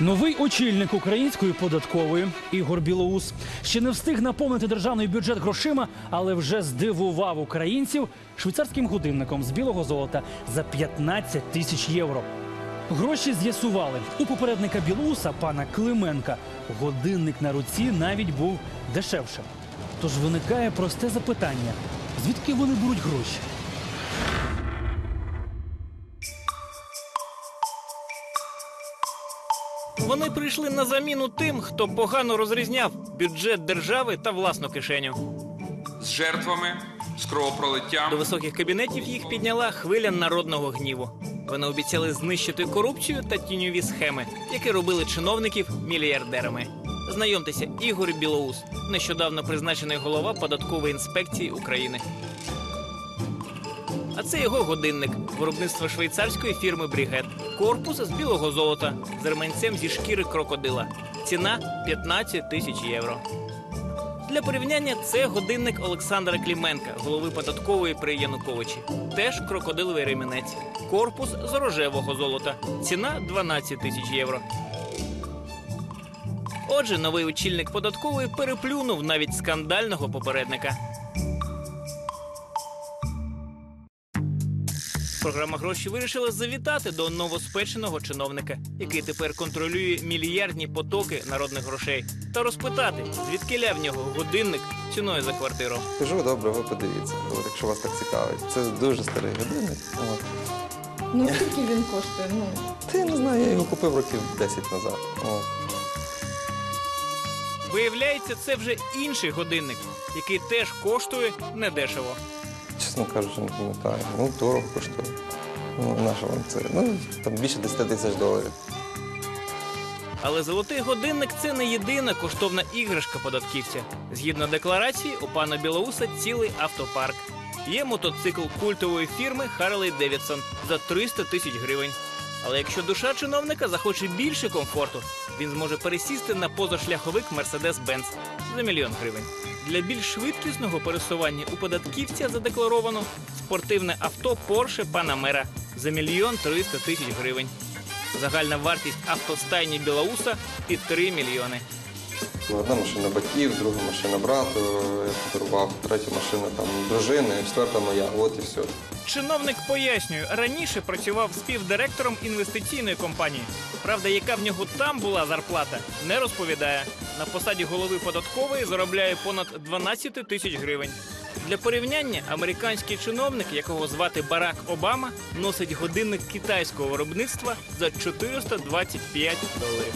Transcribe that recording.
Новий очільник української податкової Ігор Білоус ще не встиг наповнити державний бюджет грошима, але вже здивував українців швейцарським годинником з білого золота за 15 тисяч євро. Гроші з'ясували у попередника Білоуса, пана Клименка. Годинник на руці навіть був дешевшим. Тож виникає просте запитання: звідки вони беруть гроші? Вони прийшли на заміну тим, хто погано розрізняв бюджет держави та власну кишеню. з жертвами, з кровопролиттям. До високих кабінетів їх підняла хвиля народного гніву. Вони обіцяли знищити корупцію та тіньові схеми, які робили чиновників мільярдерами. Знайомтеся, Ігор Білоус, нещодавно призначений голова податкової інспекції України. А це його годинник виробництва швейцарської фірми Брігет. Корпус з білого золота з ременцем зі шкіри крокодила. Ціна 15 тисяч євро. Для порівняння це годинник Олександра Кліменка, голови податкової при Януковичі. Теж крокодиловий ремінець. Корпус з рожевого золота. Ціна 12 тисяч євро. Отже, новий очільник податкової переплюнув навіть скандального попередника. Програма гроші вирішила завітати до новоспеченого чиновника, який тепер контролює мільярдні потоки народних грошей, та розпитати, звідки в нього годинник ціною за квартиру. Кажу, добре, ви подивіться, от, якщо вас так цікавить. Це дуже старий годинник. От. Ну скільки він коштує? Ну Та я не знаю, я його купив років 10 назад. От. Виявляється, це вже інший годинник, який теж коштує недешево. Чесно кажучи, не пам'ятаю. Ну, дорого коштує. Ну, наша вам це? Ну, там більше 10 тисяч доларів. Але золотий годинник це не єдина коштовна іграшка податківця. Згідно декларації, у пана Білоуса цілий автопарк. Є мотоцикл культової фірми Harley Davidson за 300 тисяч гривень. Але якщо душа чиновника захоче більше комфорту, він зможе пересісти на позашляховик Mercedes-Benz за мільйон гривень. Для більш швидкісного пересування у податківця задекларовано спортивне авто Porsche Panamera за мільйон 300 тисяч гривень. Загальна вартість автостайні Білауса під 3 мільйони. Одна машина батьків, друга машина брату, я подарував, третя машина там дружини, четверта моя, от і все. Чиновник пояснює, раніше працював співдиректором інвестиційної компанії. Правда, яка в нього там була зарплата, не розповідає. На посаді голови податкової заробляє понад 12 тисяч гривень. Для порівняння, американський чиновник, якого звати Барак Обама, носить годинник китайського виробництва за 425 доларів.